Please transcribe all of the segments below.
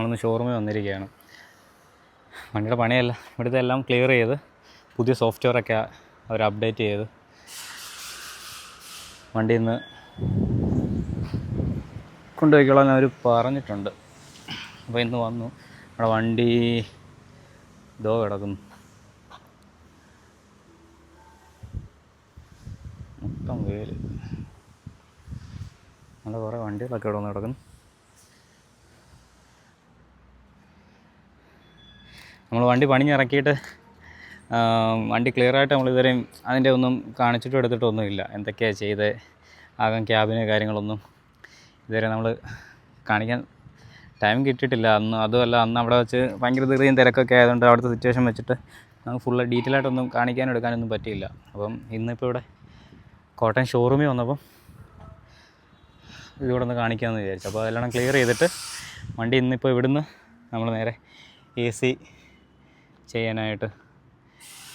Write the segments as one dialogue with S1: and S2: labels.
S1: നമ്മളൊന്ന് ഷോറൂമിൽ വന്നിരിക്കുകയാണ്. വണ്ടിയുടെ പണിയല്ല ഇവിടുത്തെ എല്ലാം ക്ലിയർ ചെയ്ത് പുതിയ സോഫ്റ്റ്വെയറൊക്കെ അവർ അപ്ഡേറ്റ് ചെയ്ത്. വണ്ടി ഇന്ന് കൊണ്ടുപോയിക്കോളാൻ അവർ പറഞ്ഞിട്ടുണ്ട്. അപ്പോൾ ഇന്ന് വന്നു. നമ്മുടെ വണ്ടി ഇതോ കിടക്കുന്നു. മൊത്തം വേൽ നല്ല കുറേ വണ്ടികളൊക്കെ ഇവിടെ വന്ന് കിടക്കുന്നു. നമ്മൾ വണ്ടി പണിഞ്ഞിറക്കിയിട്ട് വണ്ടി നമ്മൾ ഇതുവരെയും അതിന്റെ ഒന്നും കാണിച്ചിട്ടും എടുത്തിട്ടൊന്നുമില്ല എന്തൊക്കെയാണ് ചെയ്ത്? ആകാൻ ക്യാബിന് കാര്യങ്ങളൊന്നും ഇതുവരെ നമ്മൾ കാണിക്കാൻ ടൈം കിട്ടിയിട്ടില്ല. അന്ന് അതുമല്ല അന്ന് അവിടെ വെച്ച് ഭയങ്കര ധൃതിയും തിരക്കൊക്കെ ആയതുകൊണ്ട് അവിടുത്തെ സിറ്റുവേഷൻ വെച്ചിട്ട് നമുക്ക് ഫുള്ള് ഡീറ്റെയിൽ ആയിട്ടൊന്നും കാണിക്കാനും എടുക്കാനൊന്നും പറ്റിയില്ല. അപ്പം ഇന്നിപ്പോൾ ഇവിടെ കോട്ടയം ഷോറൂമിൽ വന്നപ്പം ഇതിവിടെ ഒന്ന് കാണിക്കാമെന്ന് വിചാരിച്ചു. അപ്പോൾ അതെല്ലാം ക്ലിയർ ചെയ്തിട്ട് വണ്ടി ഇന്നിപ്പോൾ ഇവിടുന്ന് നമ്മൾ നേരെ എ സി ചെയ്യാനായിട്ട്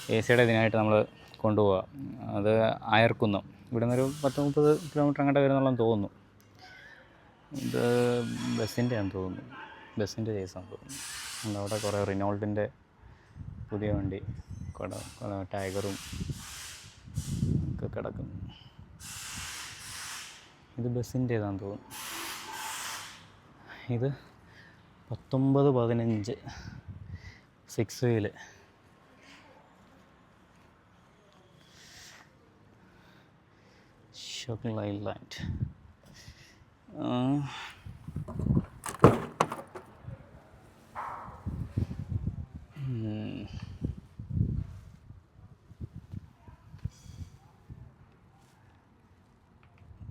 S1: എ സിയുടെ ഇതിനായിട്ട് നമ്മൾ കൊണ്ടുപോകാം അത് അയർക്കുന്നു. ഇവിടെ നിന്നൊരു പത്ത് മുപ്പത് കിലോമീറ്റർ അങ്ങോട്ട് വരുന്നുള്ളതെന്ന് തോന്നുന്നു. ഇത് ബസ്സിന്റെ ആണെന്ന് തോന്നുന്നു. ബസ്സിന്റെ കേസാണെന്ന് തോന്നുന്നു. അവിടെ കുറേ റിനോൾട്ടിന്റെ പുതിയ വണ്ടി കുട ടൈഗറും ഒക്കെ കിടക്കും ഇത് ബസ്സിന്റേതാണെന്ന് തോന്നുന്നു. ഇത് പത്തൊമ്പത് പതിനഞ്ച്. Six wheel. ഷോപ്പിംഗ് ഐലാൻഡ്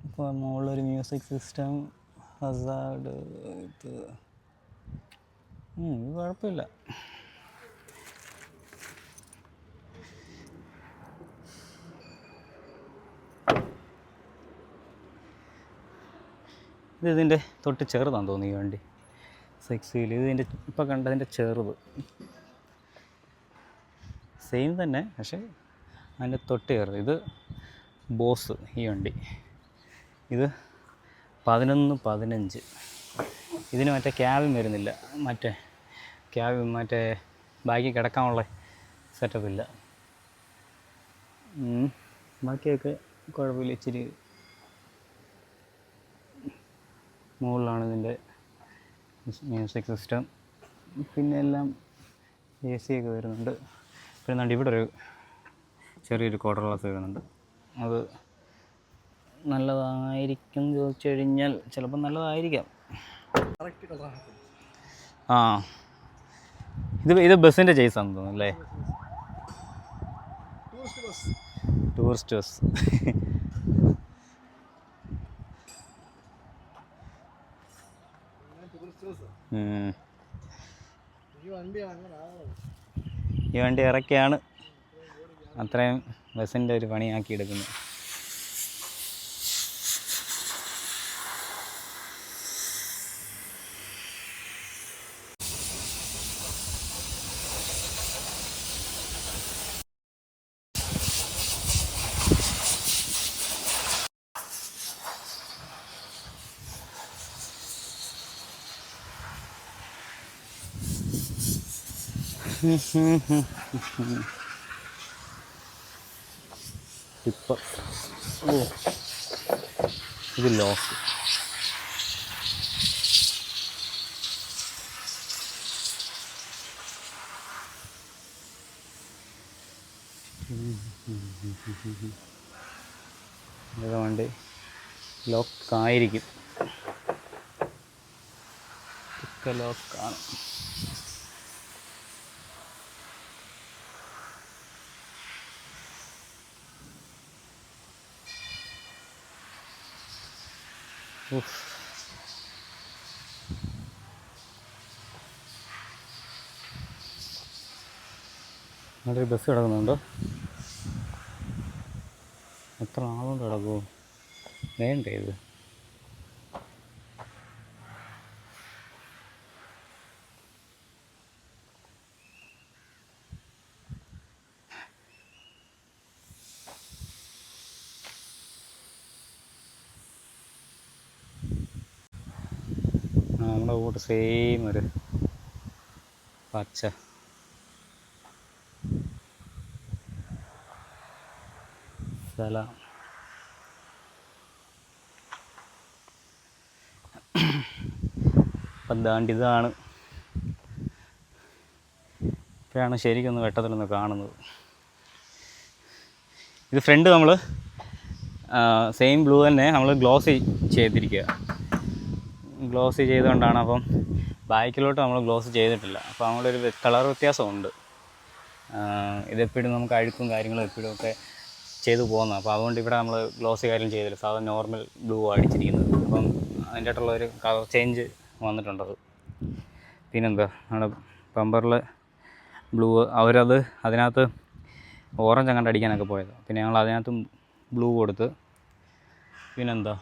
S1: ഇപ്പോൾ മുകളിലൊരു മ്യൂസിക് സിസ്റ്റം ഹസാഡ് ഇത് കുഴപ്പമില്ല. ഇത് ഇതിന്റെ തൊട്ട് ചെറുതാണ് തോന്നി ഈ വണ്ടി. സിക്സ് വീൽ ഇത് ഇതിന്റെ ഇപ്പോൾ കണ്ടതിന്റെ ചെറുത്. സെയിം തന്നെ പക്ഷേ അതിന്റെ തൊട്ട് ചെറുത്. ഇത് ബോസ് ഈ വണ്ടി. ഇത് പതിനൊന്ന് പതിനഞ്ച്. ഇതിന് മറ്റേ ക്യാബിൻ വരുന്നില്ല. മറ്റേ ക്യാബിൻ മറ്റേ ബാക്കി കിടക്കാനുള്ള സെറ്റപ്പില്ല. ബാക്കിയൊക്കെ കുഴപ്പമില്ല. ഇച്ചിരി മുകളിലാണ് ഇതിന്റെ മ്യൂസിക് സിസ്റ്റം. പിന്നെ എല്ലാം എ സി ഒക്കെ വരുന്നുണ്ട്. പിന്നെ ദാണ്ട് ഇവിടെ ഒരു ചെറിയൊരു കോട്ടർ ഗ്ലാസ് വരുന്നുണ്ട്. അത് നല്ലതായിരിക്കും എന്ന് ചോദിച്ചു കഴിഞ്ഞാൽ ചിലപ്പോൾ നല്ലതായിരിക്കാം. ആ. ഇത് ഇത് ബസ്സിന്റെ ചേസാണെന്ന് തോന്നുന്നു അല്ലേ? Tourist bus. ഈ വണ്ടി ഇറക്കിയാണ്. അത്രയും ബസ്സിന്റെ ഒരു പണിയാക്കി എടുക്കുന്നത് ടിപ്പർ ഓ ഇത് ലോക്ക് ഇതൊക്കെ വണ്ടി ലോക്കായിരിക്കും. ലോക്കാണ്. നല്ലൊരു ബസ് കിടക്കുന്നുണ്ട്. എത്ര ആളുകൊണ്ട് കിടക്കുമോ വേണ്ടേ ഇത് ആ നമ്മുടെ കൂട്ട് സെയിം ഒരു പച്ച. സ്ഥലം ഇതാണ്. ഇപ്പോഴാണ് ശരിക്കൊന്ന് വെട്ടത്തിലൊന്ന് കാണുന്നത്. ഇത് ഫ്രണ്ട് നമ്മൾ സെയിം ബ്ലൂ തന്നെ നമ്മൾ ഗ്ലോസ് ചെയ്തിരിക്കുക ഗ്ലോസി ചെയ്തുകൊണ്ടാണ് അപ്പം ബാക്കിലോട്ട് നമ്മൾ ഗ്ലോസ് ചെയ്തിട്ടില്ല. അപ്പോൾ നമ്മളൊരു കളർ വ്യത്യാസമുണ്ട്. ഇതെപ്പോഴും നമുക്ക് അഴുക്കും കാര്യങ്ങളും എപ്പോഴും ഒക്കെ ചെയ്തു പോകുന്നത് അപ്പോൾ അതുകൊണ്ട് ഇവിടെ നമ്മൾ ഗ്ലോസ് കാര്യം ചെയ്തില്ല. സാധാരണ നോർമൽ ബ്ലൂ അടിച്ചിരിക്കുന്നത്. അപ്പം അതിന്റെ ഒരു കളർ ചേഞ്ച് വന്നിട്ടുണ്ടത് പിന്നെന്താ? നമ്മുടെ പമ്പറിൽ ബ്ലൂ അവരത് അതിനകത്ത് ഓറഞ്ച് അങ്ങോട്ട് അടിക്കാനൊക്കെ പോയത്. പിന്നെ ഞങ്ങൾ അതിനകത്തും ബ്ലൂ കൊടുത്ത് പിന്നെന്താ?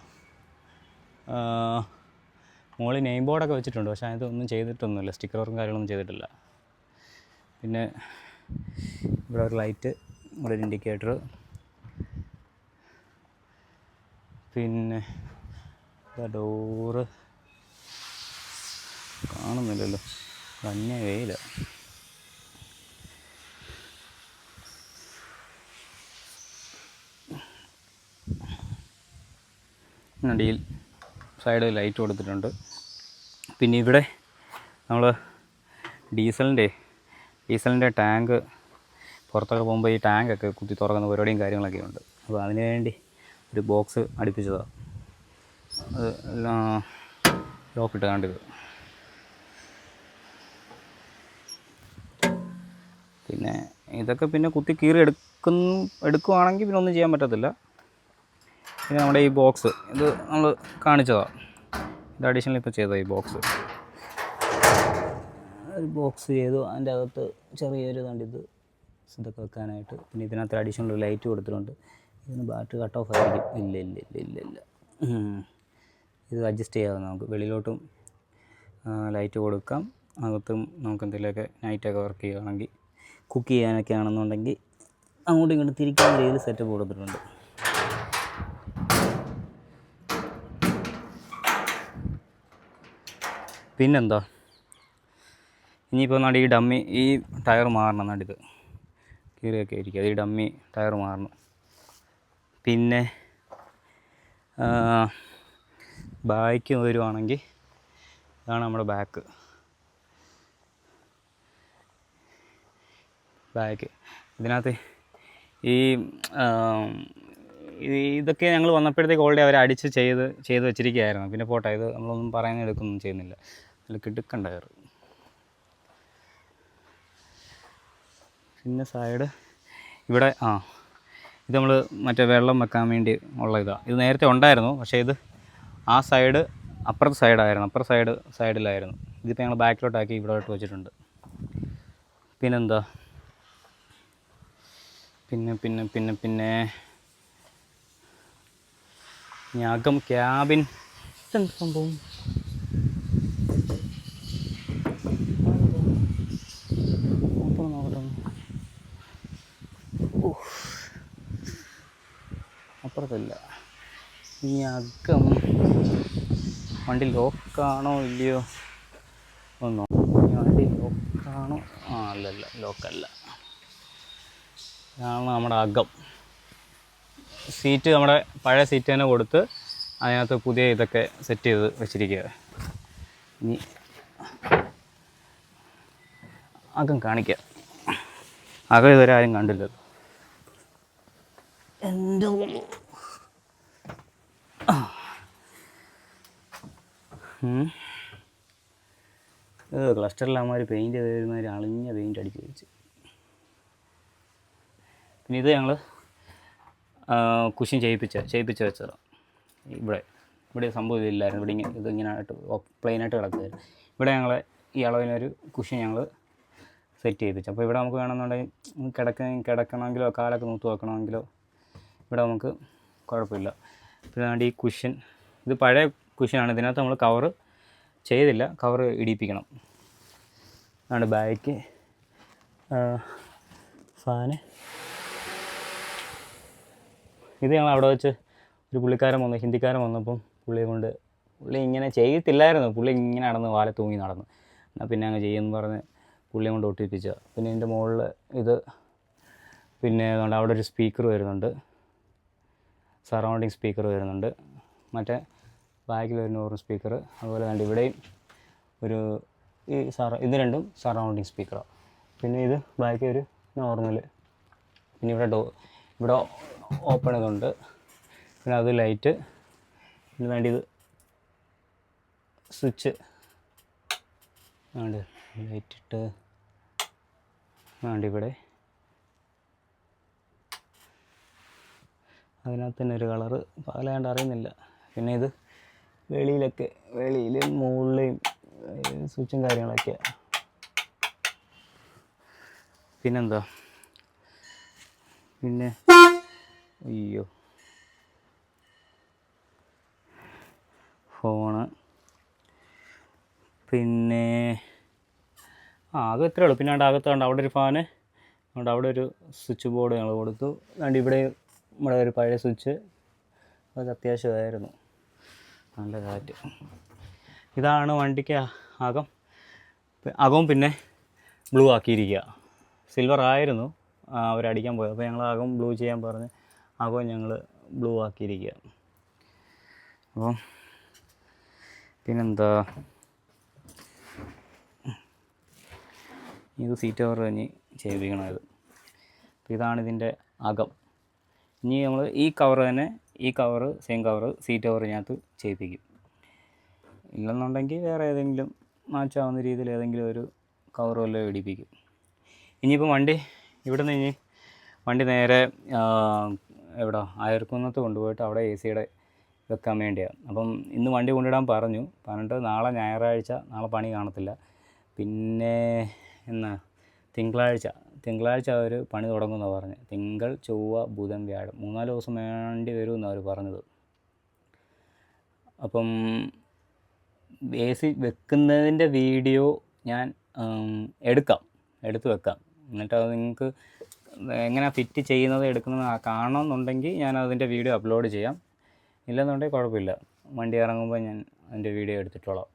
S1: മുകളിൽ നെയിം ബോർഡൊക്കെ വെച്ചിട്ടുണ്ട്. പക്ഷേ അതൊന്നും ചെയ്തിട്ടൊന്നുമില്ല. സ്റ്റിക്കർ വർക്കും കാര്യങ്ങളൊന്നും ചെയ്തിട്ടില്ല. പിന്നെ ഇവിടെ ഒരു ലൈറ്റ് ഇവിടെ ഒരു ഇൻഡിക്കേറ്റർ. പിന്നെ ഡോറ്. കാണുന്നില്ലല്ലോ. തന്നെ വെയില. അടിയിൽ സൈഡ് ലൈറ്റ് കൊടുത്തിട്ടുണ്ട്. പിന്നെ ഇവിടെ നമ്മൾ ഡീസലിന്റെ ഡീസലിന്റെ ടാങ്ക് പുറത്തൊക്കെ പോകുമ്പോൾ ഈ ടാങ്കൊക്കെ കുത്തി തുറക്കുന്ന പരിപാടിയും കാര്യങ്ങളൊക്കെ ഉണ്ട്. അപ്പോൾ അതിന് വേണ്ടി ഒരു ബോക്സ് അടുപ്പിച്ചതാണ് അത് ലോക്കിട്ട് കണ്ടിത് പിന്നെ ഇതൊക്കെ പിന്നെ കുത്തി കീറി എടുക്കുന്ന എടുക്കുവാണെങ്കിൽ പിന്നെ ഒന്നും ചെയ്യാൻ പറ്റത്തില്ല. പിന്നെ നമ്മുടെ ഈ ബോക്സ് ഇത് നമ്മൾ കാണിച്ചതാണ് ഇത് അഡീഷണൽ ഇപ്പോൾ ചെയ്ത ഈ ബോക്സ് ഒരു ബോക്സ് ചെയ്തു. അതിന്റെ അകത്ത് ചെറിയൊരു കണ്ടിത് ഇതൊക്കെ വെക്കാനായിട്ട്. പിന്നെ ഇതിനകത്ത് അഡീഷണൽ ലൈറ്റ് കൊടുത്തിട്ടുണ്ട്. ഇതിന് ബാറ്ററി കട്ട് ഓഫ് ആയിരിക്കും. ഇല്ല ഇല്ല ഇല്ല ഇല്ല ഇല്ല. ഇത് അഡ്ജസ്റ്റ് ചെയ്യാവുന്ന നമുക്ക്. വെളിയിലോട്ടും ലൈറ്റ് കൊടുക്കാം. അകത്തും നമുക്ക് എന്തെങ്കിലുമൊക്കെ നൈറ്റൊക്കെ വർക്ക് ചെയ്യുകയാണെങ്കിൽ കുക്ക് ചെയ്യാനൊക്കെ ആണെന്നുണ്ടെങ്കിൽ അങ്ങോട്ടും ഇങ്ങോട്ടും തിരിക്കാൻ രീതിയിൽ സെറ്റപ്പ് കൊടുത്തിട്ടുണ്ട്. പിന്നെന്താ? ഇനിയിപ്പോൾ നാട് ഈ ഡമ്മി ഈ ടയർ മാറണം നാടിത് കീറിയൊക്കെ ഇരിക്കുക. അത് ഈ ഡമ്മി ടയർ മാറണം. പിന്നെ ബാക്ക് വരുവാണെങ്കിൽ ഇതാണ് നമ്മുടെ ബാക്ക്. ബാക്ക്. ഇതിനകത്ത് ഈ ഇതൊക്കെ ഞങ്ങൾ വന്നപ്പോഴത്തേക്ക് ഓൾറെഡി അവർ അടിച്ച് ചെയ്ത് ചെയ്ത് വെച്ചിരിക്കുകയായിരുന്നു. പിന്നെ പോട്ടെ ഇത് നമ്മളൊന്നും പറയാൻ എടുക്കുന്നൊന്നും ചെയ്യുന്നില്ല. അതിൽ കിടുക്കൻ ടയർ. പിന്നെ സൈഡ് ഇവിടെ ആ ഇത് നമ്മൾ മറ്റേ വെള്ളം വെക്കാൻ വേണ്ടി ഉള്ള ഇതാണ് ഇത് നേരത്തെ ഉണ്ടായിരുന്നു പക്ഷേ ഇത് ആ സൈഡ് അപ്പുറത്തെ സൈഡായിരുന്നു അപ്പുറത്തെ സൈഡ് സൈഡിലായിരുന്നു ഇതിപ്പോൾ ഞങ്ങൾ ബാക്കിലോട്ടാക്കി ഇവിടോട്ട് വെച്ചിട്ടുണ്ട്. പിന്നെന്താ? പിന്നെ പിന്നെ പിന്നെ പിന്നെ. ഞാകം ക്യാബിൻ ഇതെന്ത് സംഭവം നോക്കണം നോക്കട്ടെ ഒന്ന്. ഉഫ്. അപ്പുറത്തല്ല. ഈ അകം വണ്ടി ലോക്കാണോ ഇല്ലയോ ഒന്നോ വണ്ടി ലോക്കാണോ? ആ അല്ലല്ല ലോക്കല്ല. ഇതാണ് നമ്മുടെ അകം. സീറ്റ് നമ്മുടെ പഴയ സീറ്റ് തന്നെ കൊടുത്ത് അതിനകത്ത് പുതിയ ഇതൊക്കെ സെറ്റ് ചെയ്ത് വെച്ചിരിക്കുക ഇനി അകം കാണിക്കാം. അകം ഇതുവരെ ആരും കണ്ടില്ല എന്റെ ക്ലസ്റ്ററിൽ അമ്മമാർ പെയിന്റ് ചെയ്ത് ഒരുമാതിരി അളിഞ്ഞ പെയിന്റ് അടിച്ച് വെച്ച്. പിന്നെ ഇത് ഞങ്ങൾ കുശിൻ ചെയ്യിപ്പിച്ച ചെയ്യിപ്പിച്ച് വെച്ചതാണ് ഇവിടെ ഇവിടെ സംഭവം ഇതില്ലായിരുന്നു. ഇവിടെ ഇങ്ങനെ ഇത് ഇങ്ങനെ ആയിട്ട് പ്ലെയിനായിട്ട് കിടക്കുമായിരുന്നു ഇവിടെ ഞങ്ങൾ ഈ അളവിനൊരു കുശിൻ ഞങ്ങൾ സെറ്റ് ചെയ്യിപ്പിച്ചു. അപ്പോൾ ഇവിടെ നമുക്ക് വേണമെന്നുണ്ടെങ്കിൽ കിടക്ക കിടക്കണമെങ്കിലോ കാലൊക്കെ നൂത്ത് വെക്കണമെങ്കിലോ ഇവിടെ നമുക്ക് കുഴപ്പമില്ല. പിന്നെ ഈ കുഷ്യൻ ഇത് പഴയ കുഷ്യനാണ് ഇതിനകത്ത് നമ്മൾ കവർ ചെയ്തില്ല. കവർ ഇടിപ്പിക്കണം. അതാണ് ബാക്ക് ഫാന് ഇത് ഞങ്ങൾ അവിടെ വെച്ച് ഒരു പുള്ളിക്കാരൻ വന്നു. ഹിന്ദിക്കാരൻ വന്നപ്പം പുള്ളിയെ കൊണ്ട് പുള്ളി ഇങ്ങനെ ചെയ്യത്തില്ലായിരുന്നു. പുള്ളി ഇങ്ങനെ നടന്ന് വാല തൂങ്ങി നടന്നു. എന്നാൽ പിന്നെ അങ്ങ് ചെയ്യുമെന്ന് പറഞ്ഞ് പുള്ളിയെ കൊണ്ട് ഒട്ടിപ്പിച്ച. പിന്നെ എന്റെ മുകളിൽ ഇത് പിന്നെ അവിടെ ഒരു സ്പീക്കർ വരുന്നുണ്ട്. സറൗണ്ടിങ് സ്പീക്കർ വരുന്നുണ്ട്. മറ്റേ ബാക്കിൽ ഒരു നൂറ് സ്പീക്കർ. അതുപോലെ തന്നെ ഇവിടെയും ഒരു ഈ സറ ഇത് രണ്ടും സറൗണ്ടിങ് സ്പീക്കറാണ് പിന്നെ ഇത് ബാക്കി ഒരു നോർമൽ പിന്നെ ഇവിടെ ഡോ ഇവിടെ ഓപ്പൺ ഇതുണ്ട്. പിന്നെ അത് ലൈറ്റ്. ഇതിന് വേണ്ടി ഇത് സ്വിച്ച്. വേണ്ട ലൈറ്റ് ഇട്ട് വേണ്ട ഇവിടെ അതിനകത്ത് തന്നെ ഒരു കളറ് പകലാണ്ട് അറിയുന്നില്ല. പിന്നെ ഇത് വെളിയിലൊക്കെ വെളിയിൽ മുകളിലെയും സ്വിച്ചും കാര്യങ്ങളൊക്കെ പിന്നെന്താ? പിന്നെ അയ്യോ. ഫോണ്. പിന്നെ ആകെ അത് ഉള്ളൂ. പിന്നെ ആകത്തുണ്ട് അവിടെ ഒരു ഫാന് അതുകൊണ്ട് അവിടെ ഒരു സ്വിച്ച് ബോർഡ് ഞങ്ങൾ കൊടുത്തു. അതുകൊണ്ട് ഇവിടെ നമ്മുടെ ഒരു പഴയ സ്വിച്ച് അത് അത്യാവശ്യമായിരുന്നു. നല്ല കാറ്റ്. ഇതാണ് വണ്ടിക്ക് അകം. അകവും പിന്നെ ബ്ലൂ ആക്കിയിരിക്കുക. സിൽവർ ആയിരുന്നു അവരടിക്കാൻ പോയത്. അപ്പോൾ ഞങ്ങൾ അകം ബ്ലൂ ചെയ്യാൻ പറഞ്ഞ് അകവും ഞങ്ങൾ ബ്ലൂ ആക്കിയിരിക്കുക. അപ്പം പിന്നെന്താ? ഇത് സീറ്റ് കവർ കഴിഞ്ഞ് ചെയ്യിപ്പിക്കണത് അപ്പോൾ ഇതാണ് ഇതിന്റെ അകം. ഇനി നമ്മൾ ഈ കവർ തന്നെ ഈ cover same cover seat cover ഇതിനകത്ത് ചെയ്യിപ്പിക്കും. ഇല്ലെന്നുണ്ടെങ്കിൽ വേറെ ഏതെങ്കിലും മാച്ചാവുന്ന രീതിയിൽ ഏതെങ്കിലും ഒരു കവർ വല്ലതും ഇടിപ്പിക്കും ഇനിയിപ്പോൾ വണ്ടി ഇവിടെ നിന്ന് ഇനി വണ്ടി നേരെ എവിടെ അയർക്കുന്നത്ത് കൊണ്ടുപോയിട്ട് അവിടെ എ സിയുടെ വെക്കാൻ വേണ്ടിയാണ്. അപ്പം ഇന്ന് വണ്ടി കൊണ്ടിടാൻ പറഞ്ഞു. പറഞ്ഞിട്ട് നാളെ ഞായറാഴ്ച നാളെ പണി കാണത്തില്ല. പിന്നെ എന്നാ? തിങ്കളാഴ്ച. തിങ്കളാഴ്ച അവർ പണി തുടങ്ങുമെന്നാണ് പറഞ്ഞത് തിങ്കൾ ചൊവ്വ ബുധൻ വ്യാഴം മൂന്നാൽ ദിവസം വേണ്ടി വരുമെന്നാണ് അവർ പറഞ്ഞത്. അപ്പം എ സി വെക്കുന്നതിന്റെ വീഡിയോ ഞാൻ എടുക്കാം. എടുത്തു വെക്കാം. എന്നിട്ട് അത് നിങ്ങൾക്ക് എങ്ങനെ ഫിറ്റ് ചെയ്യുന്നത് എടുക്കുന്നത് കാണണമെന്നുണ്ടെങ്കിൽ ഞാൻ അതിന്റെ വീഡിയോ അപ്ലോഡ് ചെയ്യാം. ഇല്ലെന്നുണ്ടെങ്കിൽ കുഴപ്പമില്ല. വണ്ടി ഇറങ്ങുമ്പോൾ ഞാൻ അതിന്റെ വീഡിയോ എടുത്തിട്ടോളാം.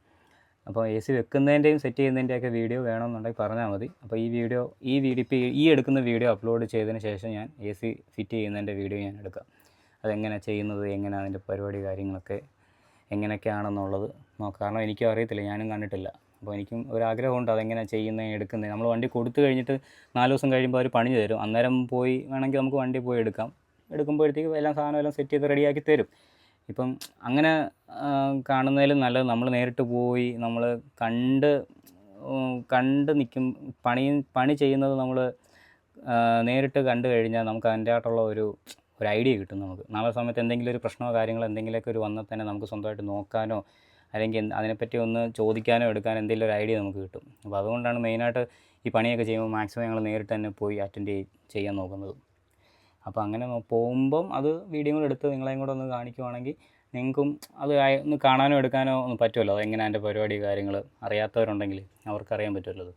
S1: അപ്പോൾ എ സി വെക്കുന്നതിന്റെയും സെറ്റ് ചെയ്യുന്നതിന്റെയൊക്കെ വീഡിയോ വേണമെന്നുണ്ടെങ്കിൽ പറഞ്ഞാൽ മതി. അപ്പോൾ ഈ വീഡിയോ ഈ വീഡിയോ ഇപ്പോൾ ഈ എടുക്കുന്ന വീഡിയോ അപ്ലോഡ് ചെയ്തതിന് ശേഷം ഞാൻ എ സി ഫിറ്റ് ചെയ്യുന്നതിന്റെ വീഡിയോ ഞാൻ എടുക്കാം. അതെങ്ങനെ ചെയ്യുന്നത് എങ്ങനെ അതിന്റെ പരിപാടി കാര്യങ്ങളൊക്കെ എങ്ങനെയൊക്കെയാണെന്നുള്ളത് നോക്കാം. കാരണം എനിക്കും അറിയത്തില്ല ഞാനും കണ്ടിട്ടില്ല. അപ്പോൾ എനിക്കും ഒരാഗ്രഹമുണ്ട് അതെങ്ങനെ ചെയ്യുന്നത് എടുക്കുന്നത്. നമ്മൾ വണ്ടി കൊടുത്തു കഴിഞ്ഞിട്ട് നാല് ദിവസം കഴിയുമ്പോൾ അവർ പണിഞ്ഞ് തരും. അന്നേരം പോയി വേണമെങ്കിൽ നമുക്ക് വണ്ടി പോയി എടുക്കാം. എടുക്കുമ്പോഴത്തേക്ക് എല്ലാം സാധനം എല്ലാം സെറ്റ് ചെയ്ത് റെഡിയാക്കി തരും. ഇപ്പം അങ്ങനെ കാണുന്നതിലും നല്ലത് നമ്മൾ നേരിട്ട് പോയി നമ്മൾ കണ്ട് കണ്ട് നിൽക്കും പണി പണി ചെയ്യുന്നത് നമ്മൾ നേരിട്ട് കണ്ടു കഴിഞ്ഞാൽ നമുക്ക് അതിന്റെ ആയിട്ടുള്ള ഒരു ഒരു ഐഡിയ കിട്ടും നമുക്ക്. നാളെ സമയത്ത് എന്തെങ്കിലും ഒരു പ്രശ്നമോ കാര്യങ്ങളോ എന്തെങ്കിലുമൊക്കെ ഒരു വന്നാൽ തന്നെ നമുക്ക് സ്വന്തമായിട്ട് നോക്കാനോ അല്ലെങ്കിൽ അതിനെപ്പറ്റി ഒന്ന് ചോദിക്കാനോ എടുക്കാനോ എന്തെങ്കിലും ഒരു ഐഡിയ നമുക്ക് കിട്ടും. അപ്പോൾ അതുകൊണ്ടാണ് മെയിനായിട്ട് ഈ പണിയൊക്കെ ചെയ്യുമ്പോൾ മാക്സിമം ഞങ്ങൾ നേരിട്ട് തന്നെ പോയി അറ്റൻഡ് ചെയ്യാൻ നോക്കുന്നത്. അപ്പോൾ അങ്ങനെ പോകുമ്പം അത് വീഡിയോ കൂടെ എടുത്ത് നിങ്ങളെയും കൂടെ ഒന്ന് കാണിക്കുവാണെങ്കിൽ നിങ്ങൾക്കും അത് ഒന്ന് കാണാനോ എടുക്കാനോ ഒന്നും പറ്റുമല്ലോ? അതെങ്ങനെ അതിന്റെ പരിപാടി കാര്യങ്ങൾ അറിയാത്തവരുണ്ടെങ്കിൽ അവർക്കറിയാൻ പറ്റുമല്ലോ അത്.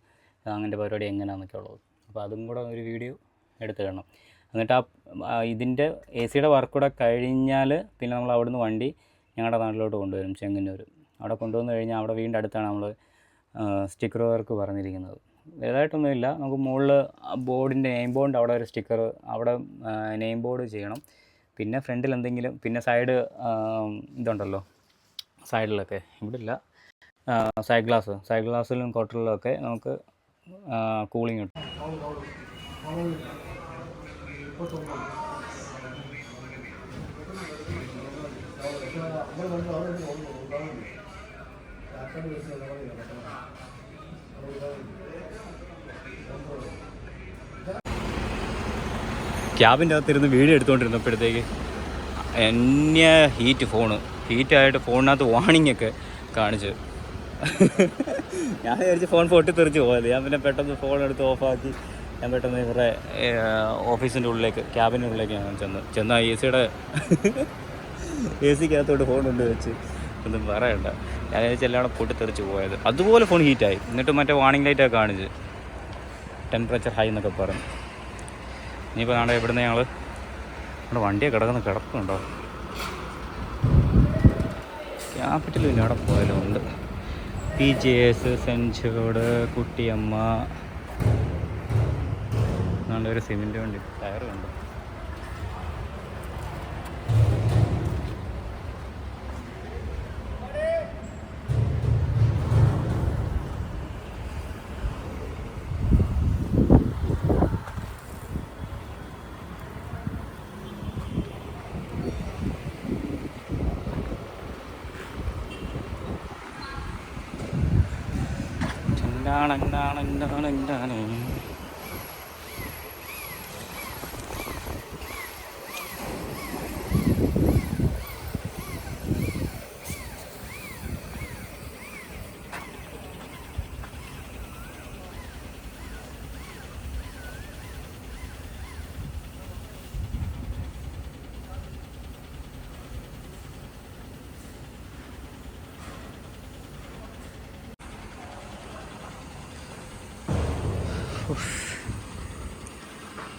S1: അങ്ങനത്തെ പരിപാടി എങ്ങനെയാണെന്നൊക്കെ ഉള്ളത്. അപ്പോൾ അതും കൂടെ ഒരു വീഡിയോ എടുത്തിടണം എന്നിട്ട് ആ ഇതിന്റെ എ സിയുടെ വർക്ക് കൂടെ കഴിഞ്ഞാൽ പിന്നെ നമ്മൾ അവിടുന്ന് വണ്ടി ഞങ്ങളുടെ നാട്ടിലോട്ട് കൊണ്ടുവരും ചെങ്ങന്നൂർ അവിടെ കൊണ്ടുവന്ന് കഴിഞ്ഞാൽ അവിടെ വീണ്ടും അടുത്താണ് നമ്മൾ സ്റ്റിക്കർ വർക്ക് പറഞ്ഞിരിക്കുന്നത്. വലുതായിട്ടൊന്നുമില്ല. നമുക്ക് മുകളിൽ ബോർഡിന്റെ നെയിം ബോർഡിന്റെ അവിടെ ഒരു സ്റ്റിക്കർ അവിടെ നെയിം ബോർഡ് ചെയ്യണം. പിന്നെ ഫ്രണ്ടിൽ എന്തെങ്കിലും പിന്നെ സൈഡ് ഇതുണ്ടല്ലോ സൈഡിലൊക്കെ. ഇവിടെ ഇല്ല സൈഡ് ഗ്ലാസ്. സൈഡ് ഗ്ലാസ്സിലും കോട്ടറിലും ഒക്കെ നമുക്ക് കൂളിംഗ് കിട്ടും. ക്യാബിന്റെ അകത്തിരുന്ന് വീഡിയോ എടുത്തുകൊണ്ടിരുന്നപ്പോഴത്തേക്ക് എന്നെ ഹീറ്റ് ഫോണ് ഹീറ്റായിട്ട് ഫോണിനകത്ത് വാണിംഗ് ഒക്കെ കാണിച്ചു. ഞാൻ വിചാരിച്ച് ഫോൺ പൊട്ടിത്തെറിച്ച് പോയത്. ഞാൻ പിന്നെ പെട്ടെന്ന് ഫോൺ എടുത്ത് ഓഫാക്കി ഞാൻ പെട്ടെന്ന് ഇവരുടെ ഓഫീസിന്റെ ഉള്ളിലേക്ക് ക്യാബിന്റെ ഉള്ളിലേക്ക് ഞാൻ ചെന്ന്. ചെന്ന് എ സിയുടെ എ സിക്കകത്തോട്ട് ഫോൺ കൊണ്ട് വെച്ച്. ഒന്നും പറയണ്ട. ഞാൻ വിചാരിച്ച് എല്ലാം കൂടെ പൊട്ടിത്തെറിച്ച് പോയത്. അതുപോലെ ഫോൺ ഹീറ്റായി എന്നിട്ട് മറ്റേ വാണിംഗ് ലൈറ്റൊക്കെ കാണിച്ച്. ടെമ്പറേച്ചർ ഹൈ എന്നൊക്കെ പറഞ്ഞു. ഇനിയിപ്പോൾ നാളെ ഇവിടുന്ന് ഞങ്ങൾ നമ്മുടെ വണ്ടിയൊക്കെ കിടക്കുന്ന കിടക്കുന്നുണ്ടോ ക്യാപിറ്റൽ പിന്നെ അവിടെ പോയാലും ഉണ്ട്. പി ജെ എസ് സെഞ്ചോട് കുട്ടിയമ്മ നല്ലൊരു സിമെന്റ് വണ്ടി ടയർ ഉണ്ട് ചെണ്ടാണെണ്ടാണെണ്ടാണെണ്ടാണ്.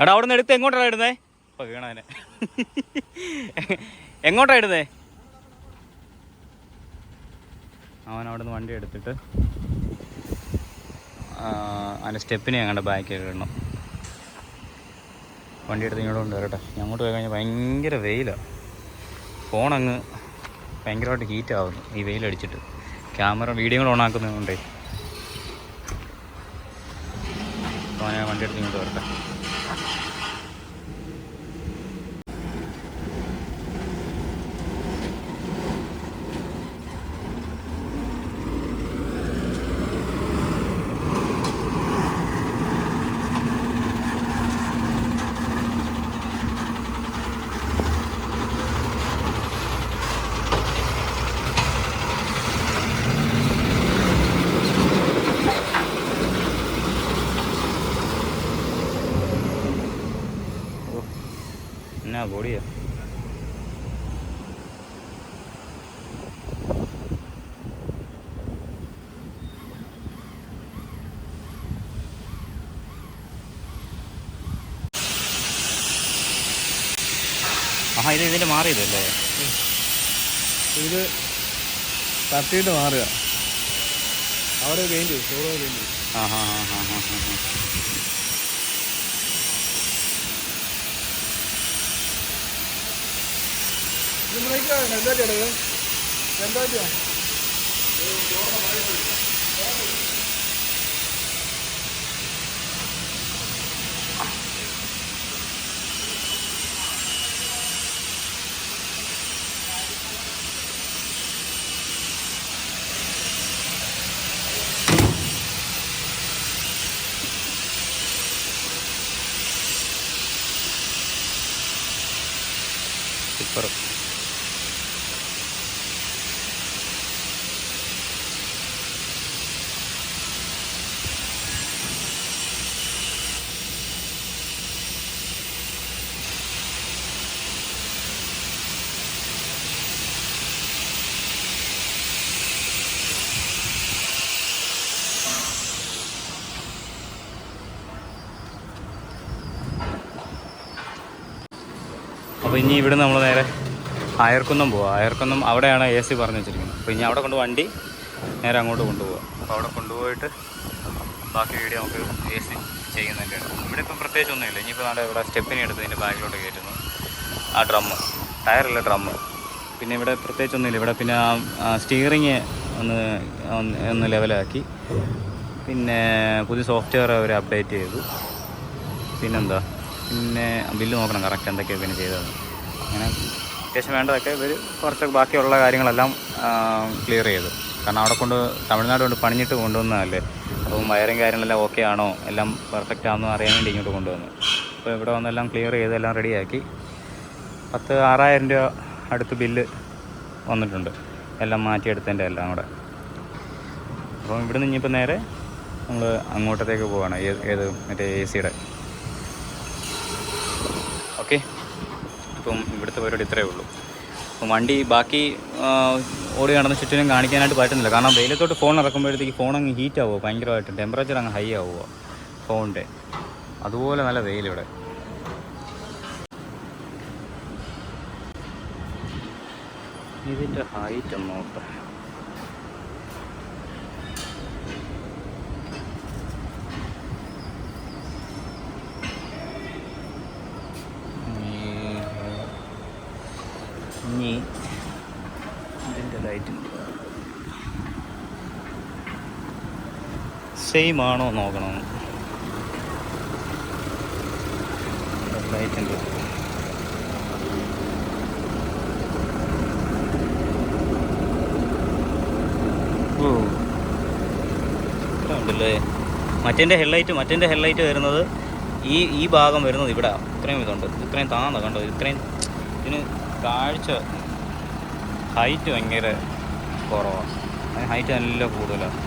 S1: എടാ അവിടെ നിന്ന് എടുത്ത് എങ്ങോട്ടാണ് ഇടുന്നേ? ഇപ്പൊ വീണാനെ എങ്ങോട്ടാണ് ഇടുന്നേ? അവൻ അവിടെ നിന്ന് വണ്ടി എടുത്തിട്ട് അതിന്റെ സ്റ്റെപ്പിനെ ഞങ്ങളുടെ ബാക്കിൽ ഇടണം. വണ്ടി എടുത്ത് ഇങ്ങോട്ട് കൊണ്ട് വരട്ടെ. അങ്ങോട്ട് പോയി കഴിഞ്ഞാൽ ഭയങ്കര വെയിലാണ് ഫോൺ അങ്ങ് ഭയങ്കരമായിട്ട് ഹീറ്റ് ആവുന്നു. ഈ വെയിലടിച്ചിട്ട്. ക്യാമറ വീഡിയോ കൂടെ ഓൺ അപ്പോൾ ഞാൻ വണ്ടി എടുത്ത് ഇങ്ങോട്ട് വരട്ടെ. എന്നാ है ആ ഇത് ഇതിന്റെ മാറിയതല്ലേ?
S2: ഇത് തട്ടിയിട്ട് മാറുക. അവിടെ പെയിന്റ് ചോറ് പെയിന്റ്
S1: ആ ഹാ ഹാ ഹാ ഹാ ഹാ
S2: എന്താ ചേട്ടാ എന്താ
S1: സൂപ്പർ അപ്പോൾ ഇനി ഇവിടെ നമ്മൾ നേരെ അയർക്കുന്നം പോവാം. അയർക്കുന്നം അവിടെയാണ് എ സി പറഞ്ഞു വെച്ചിരിക്കുന്നത്. അപ്പോൾ ഇനി അവിടെ കൊണ്ട് വണ്ടി നേരെ അങ്ങോട്ട് കൊണ്ടുപോകാം അപ്പോൾ അവിടെ കൊണ്ടുപോയിട്ട് ബാക്കി വീഡിയോ നമുക്ക് എ സി ചെയ്യുന്നതിന്റെയാണ് ഇവിടെ ഇപ്പം പ്രത്യേകിച്ച് ഒന്നുമില്ല. ഇനിയിപ്പോൾ നമ്മുടെ ഇവിടെ സ്റ്റെപ്പിനെ എടുത്ത് ഇതിന്റെ ബാക്കിലോട്ട് കയറ്റുന്നു. ആ ഡ്രമ്മ് ടയറുള്ള ഡ്രമ്മ് പിന്നെ ഇവിടെ പ്രത്യേകിച്ച് ഒന്നുമില്ല. ഇവിടെ പിന്നെ സ്റ്റിയറിങ് ഒന്ന് ഒന്ന് ഒന്ന് ലെവലാക്കി. പിന്നെ പുതിയ സോഫ്റ്റ്വെയർ അവർ അപ്ഡേറ്റ് ചെയ്തു. പിന്നെന്താ? പിന്നെ ബില്ല് നോക്കണം. കറക്റ്റ് എന്തൊക്കെയാണ് പിന്നെ ചെയ്തത് അങ്ങനെ അത്യാവശ്യം വേണ്ടതൊക്കെ ഇവർ കുറച്ച് ബാക്കിയുള്ള കാര്യങ്ങളെല്ലാം ക്ലിയർ ചെയ്തു. കാരണം അവിടെ കൊണ്ട് തമിഴ്നാട് കൊണ്ട് പണിഞ്ഞിട്ട് കൊണ്ടുവന്നതല്ലേ? അപ്പം വയറിങ് കാര്യങ്ങളെല്ലാം ഓക്കെ ആണോ? എല്ലാം പെർഫെക്റ്റ് ആണെന്നോ അറിയാൻ വേണ്ടി ഇങ്ങോട്ട് കൊണ്ടുവന്നു. അപ്പോൾ ഇവിടെ വന്നെല്ലാം ക്ലിയർ ചെയ്ത് എല്ലാം റെഡിയാക്കി പത്ത് ആറായിരം രൂപ അടുത്ത് ബില്ല് വന്നിട്ടുണ്ട്. എല്ലാം മാറ്റിയെടുത്തതിന്റെ എല്ലാം കൂടെ. അപ്പം ഇവിടുന്ന് ഇനിയിപ്പോൾ നേരെ നമ്മൾ അങ്ങോട്ടത്തേക്ക് പോവാണ്. ഏത് മറ്റേ എ സിയുടെ ഓക്കെ അപ്പം ഇവിടുത്തെ പരിപാടി ഇത്രയേ ഉള്ളൂ. അപ്പം വണ്ടി ബാക്കി ഓടി നടന്ന് ചുറ്റിനും കാണിക്കാനായിട്ട് പറ്റുന്നില്ല കാരണം വെയിലത്തോട്ട് ഫോൺ ഇറക്കുമ്പോഴത്തേക്ക് ഫോൺ അങ്ങ് ഹീറ്റ് ആവുമോ ഭയങ്കരമായിട്ട്. ടെമ്പറേച്ചർ അങ്ങ് ഹൈ ആവുമോ ഫോണിന്റെ അതുപോലെ നല്ല വെയിലിവിടെ ഇതിന്റെ ഹൈറ്റ് ഒന്ന് നോക്കാം ഇനി ലൈറ്റ് സെയിം ആണോ നോക്കണം. ഉണ്ട് ഓ. ഇത്ര ഉണ്ടല്ലേ? മറ്റേന്റെ ഹെഡ്ലൈറ്റ് മറ്റേന്റെ ഹെഡ്ലൈറ്റ് വരുന്നത് ഈ ഈ ഭാഗം വരുന്നത് ഇവിടെ. ഇത്രയും ഇതുണ്ട്. ഇത്രയും താന്ന കണ്ടോ? ഇത്രയും ഇതിന് കാഴ്ച ഹൈറ്റ് ഭയങ്കര കുറവാണ് ഹൈറ്റ് നല്ല കൂടുതലാണ്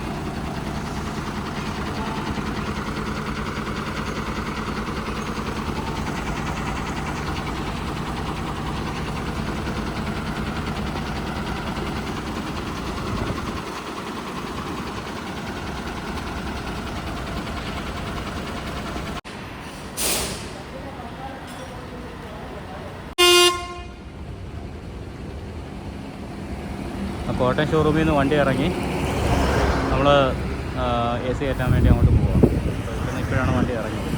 S1: കോട്ടയം ഷോറൂമിൽ നിന്ന് വണ്ടി ഇറങ്ങി നമ്മൾ എ സി കയറ്റാൻ വേണ്ടി അങ്ങോട്ട് പോവാം. ഇപ്പോഴാണ് വണ്ടി ഇറങ്ങിയത്.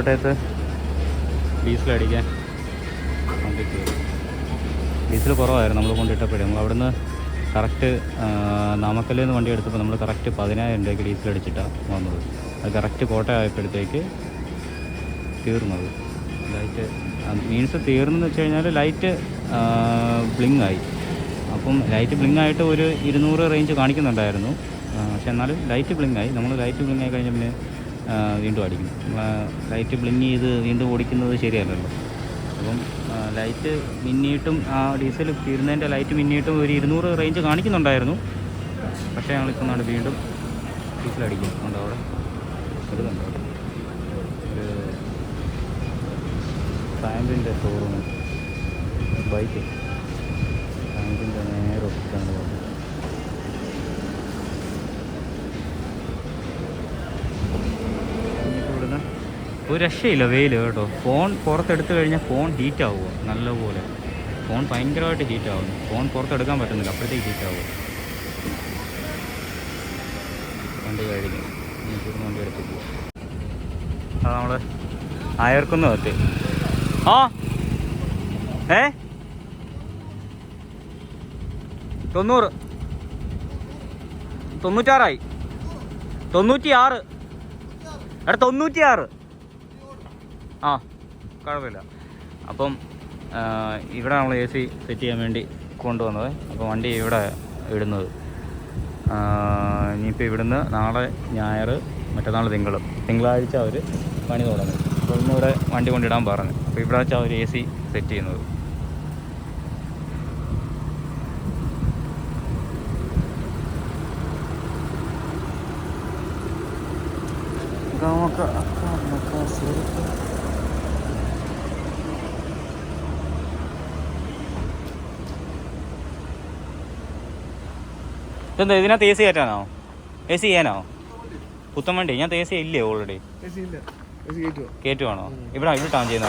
S1: കോട്ടയത്ത് ഡീസൽ അടിക്കാൻ. ഡീസൽ കുറവായിരുന്നു നമ്മൾ കൊണ്ടിട്ടപ്പോഴേ. നമ്മൾ അവിടുന്ന് കറക്റ്റ് നാമക്കല്ലിൽ നിന്ന് വണ്ടി എടുത്തപ്പോൾ നമ്മൾ കറക്റ്റ് പതിനായിരം രൂപയ്ക്ക് ഡീസൽ അടിച്ചിട്ടാണ് വന്നത്. അത് കറക്റ്റ് കോട്ടയം ആയപ്പോഴത്തേക്ക് തീർന്നത്. ലൈറ്റ് മീൻസ് തീർന്നെന്ന് വെച്ച് കഴിഞ്ഞാൽ ലൈറ്റ് ബ്ലിങ് ആയി അപ്പം ലൈറ്റ് ബ്ലിങ് ആയിട്ട് ഒരു ഇരുന്നൂറ് റേഞ്ച് കാണിക്കുന്നുണ്ടായിരുന്നു. പക്ഷെ എന്നാലും ലൈറ്റ് ബ്ലിങ് ആയി നമ്മൾ ലൈറ്റ് ബ്ലിങ് ആയി കഴിഞ്ഞാൽ പിന്നെ വീണ്ടും അടിക്കും ലൈറ്റ് ബ്ലിങ് ചെയ്ത് വീണ്ടും ഓടിക്കുന്നത് ശരിയല്ലല്ലോ. അപ്പം ലൈറ്റ് മിന്നിയിട്ടും ആ ഡീസൽ തീരുന്നതിന്റെ ലൈറ്റ് മിന്നിയിട്ടും ഒരു ഇരുന്നൂറ് റേഞ്ച് കാണിക്കുന്നുണ്ടായിരുന്നു. പക്ഷേ ഞങ്ങളിപ്പോൾ നാട് വീണ്ടും ഡീസൽ അടിക്കും. ഉണ്ട് അവിടെ ഒരു സാമ്പിന്റെ ഷോറൂം ബൈക്ക്. ഒരു രക്ഷയില്ല വെയിൽ കേട്ടോ. ഫോൺ പുറത്തെടുത്ത് കഴിഞ്ഞാൽ ഫോൺ ഹീറ്റ് ആവുമോ നല്ലപോലെ. ഫോൺ ഭയങ്കരമായിട്ട് ഹീറ്റ് ആവുന്നു. ഫോൺ പുറത്തെടുക്കാൻ പറ്റുന്നില്ല അപ്പോഴത്തേക്ക് ഹീറ്റ് ആവുമോ വണ്ടി കഴിഞ്ഞു വണ്ടി എടുത്ത് പോവാം. അത് നമ്മൾ അയർക്കുന്ന എത്തി ആ! ഏ? തൊണ്ണൂറ്. തൊണ്ണൂറ്റാറായി. തൊണ്ണൂറ്റി ആറ് എടാ തൊണ്ണൂറ്റി ആറ് ആ കുഴപ്പമില്ല. അപ്പം ഇവിടെ നമ്മൾ എ സി സെറ്റ് ചെയ്യാൻ വേണ്ടി കൊണ്ടുവന്നത്. അപ്പോൾ വണ്ടി ഇവിടെ ഇടുന്നത്. ഇനിയിപ്പോൾ ഇവിടുന്ന് നാളെ ഞായർ മറ്റന്നാൾ തിങ്കൾ തിങ്കളാഴ്ച അവർ പണി തുടങ്ങും. അപ്പോൾ ഇന്ന് ഇവിടെ വണ്ടി കൊണ്ടിടാൻ പറഞ്ഞു. അപ്പോൾ ഇവിടെ വെച്ചാൽ അവർ എ സി സെറ്റ് ചെയ്യുന്നത്. ഇതെന്താ ഇതിനകത്ത് എ സി കയറ്റാനോ എ സി ചെയ്യാനോ പുത്തൻ വണ്ടി ഞാൻ എ സി ഇല്ലേ. ഓൾറെഡി
S2: എ ഇവിടെ
S1: കയറ്റുവാണോ ഇവിടെ ടാൻ ചെയ്യുന്ന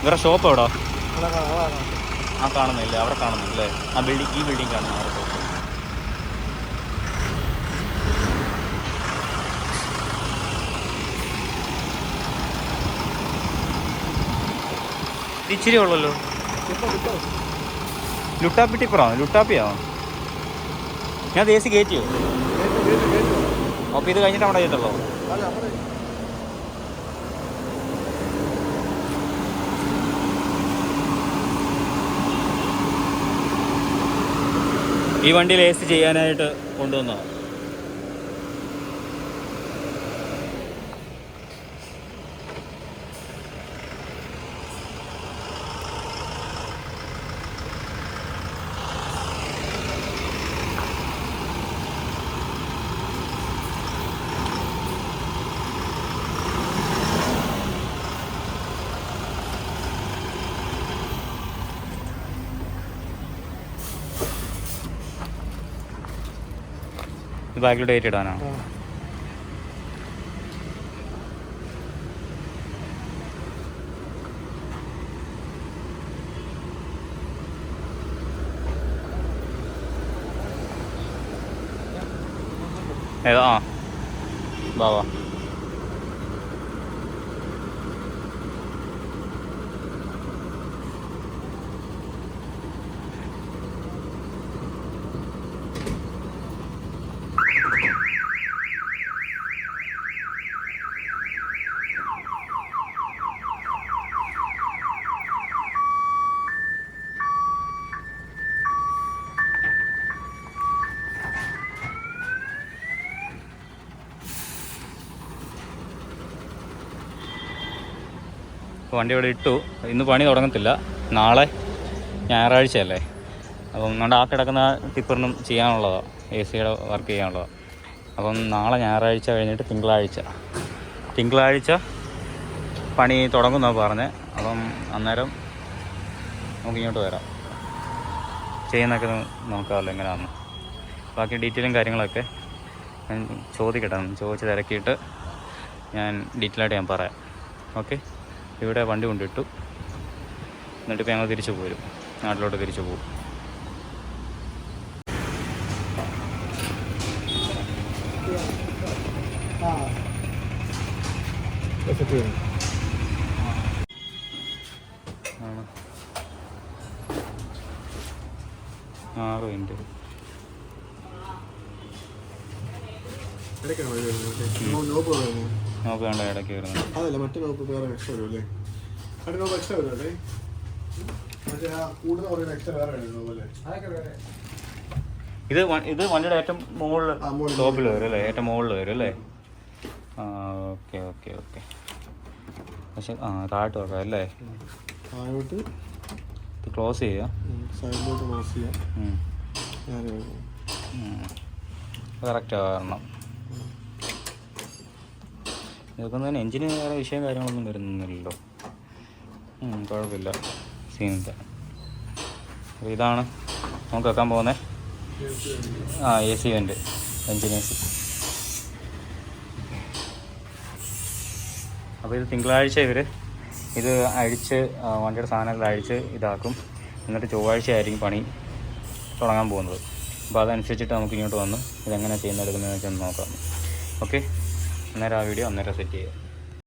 S1: ഇവരുടെ ഷോപ്പ് എവിടോ? ആ കാണുന്നില്ല? അവിടെ കാണുന്നില്ലേ? ആ ബിൽഡിംഗ് ഈ ബിൽഡിംഗ് കാണുന്നു അവിടെ ഇച്ചിരി ഉള്ളല്ലോ. ലുട്ടാപ്പിട്ടിപ്പുറം ലുട്ടാപ്പിയാണോ? ഞാൻ ദേശി കയറ്റിയോ അപ്പോൾ ഇത് കഴിഞ്ഞിട്ട് അവിടെ ചെയ്തല്ലോ ഈ വണ്ടിയിൽ എ സി ചെയ്യാനായിട്ട് കൊണ്ടുവന്നതാണ് ബാക്കിലോട്ട് ഡേറ്റ് ഇടാനാണ്. ഏതാ? ആ. വണ്ടി ഇവിടെ ഇട്ടു. ഇന്ന് പണി തുടങ്ങത്തില്ല. നാളെ ഞായറാഴ്ചയല്ലേ. അപ്പം നമ്മുടെ ആ കിടക്കുന്ന ടിപ്പറിനും ചെയ്യാനുള്ളതാണ് എ സിയുടെ വർക്ക് ചെയ്യാനുള്ളതാണ് അപ്പം നാളെ ഞായറാഴ്ച കഴിഞ്ഞിട്ട് തിങ്കളാഴ്ച. തിങ്കളാഴ്ച പണി തുടങ്ങുമെന്നാണ് പറഞ്ഞത് അപ്പം അന്നേരം നമുക്ക് ഇങ്ങോട്ട് വരാം. ചെയ്യുന്നൊക്കെ നോക്കാമല്ലോ എങ്ങനെയാണെന്ന് ബാക്കി ഡീറ്റെയിലും കാര്യങ്ങളൊക്കെ ഞാൻ ചോദിക്കട്ടെ. ചോദിച്ച് തിരക്കിയിട്ട് ഞാൻ ഡീറ്റെയിൽ ആയിട്ട് ഞാൻ പറയാം. ഓക്കെ? ഇവിടെ വണ്ടി കൊണ്ടിട്ടു. എന്നിട്ട് ഇപ്പം ഞങ്ങൾ തിരിച്ചു പോരും. നാട്ടിലോട്ട് തിരിച്ചു പോകും
S2: ആ സെറ്റ് ചെയ്യണം
S1: ആണ് ആറ് മിനിറ്റ്
S2: ഇടയ്ക്കാണ് വഴി വരുന്നത് അല്ലേ? നോ- നോപ്പ് വരുമോ?
S1: നമുക്ക് വേണ്ട ഇടയ്ക്ക് വരുന്നത്?
S2: അതല്ല മറ്റേ നോക്ക് വേറെ എക്സ്ട്രാ വരും അല്ലേ മറ്റേ നോപ്പ് എക്സ്ട്രാ വരും അല്ലേ മറ്റേ ആ കൂടുതൽ പറയുന്ന എക്സ്ട്രാ വേറെ വരും അല്ലേ
S1: ഇത് ഇത് വണ്ടിയുടെ ഏറ്റവും മുകളിൽ ടോപ്പിൽ വരും. അല്ലേ ഏറ്റവും മുകളിൽ വരും അല്ലേ? ആ ഓക്കെ ഓക്കെ ഓക്കെ. പക്ഷെ ആ താഴോട്ട് വെക്കാം അല്ലേ?
S2: താഴോട്ട്.
S1: ഇത് ക്ലോസ് ചെയ്യാം.
S2: സൈഡിലോട്ട് ക്ലോസ് ചെയ്യാം.
S1: കറക്റ്റ് കാരണം ഇതൊക്കെ തന്നെ എൻജിന് വേറെ വിഷയം കാര്യങ്ങളൊന്നും വരുന്നില്ലല്ലോ. കുഴപ്പമില്ല. സീനില്ല അപ്പോൾ ഇതാണ് നമുക്ക് വെക്കാൻ പോകുന്നത് ആ എ സി ഉണ്ട് എൻജിൻ എ സി അപ്പോൾ ഇത് തിങ്കളാഴ്ച ഇവർ ഇത് അഴിച്ച് വണ്ടിയുടെ സാധനങ്ങൾ അഴിച്ച് ഇതാക്കും. എന്നിട്ട് ചൊവ്വാഴ്ച ആയിരിക്കും പണി തുടങ്ങാൻ പോകുന്നത്. അപ്പോൾ അതനുസരിച്ചിട്ട് നമുക്ക് ഇങ്ങോട്ട് വന്ന് ഇതെങ്ങനെ ചെയ്യുന്നെടുക്കുന്നതെന്ന് വെച്ചാൽ നോക്കാം. ഓക്കെ? അന്നേരം ആ വീഡിയോ അന്നേരം സെറ്റ് ചെയ്യാം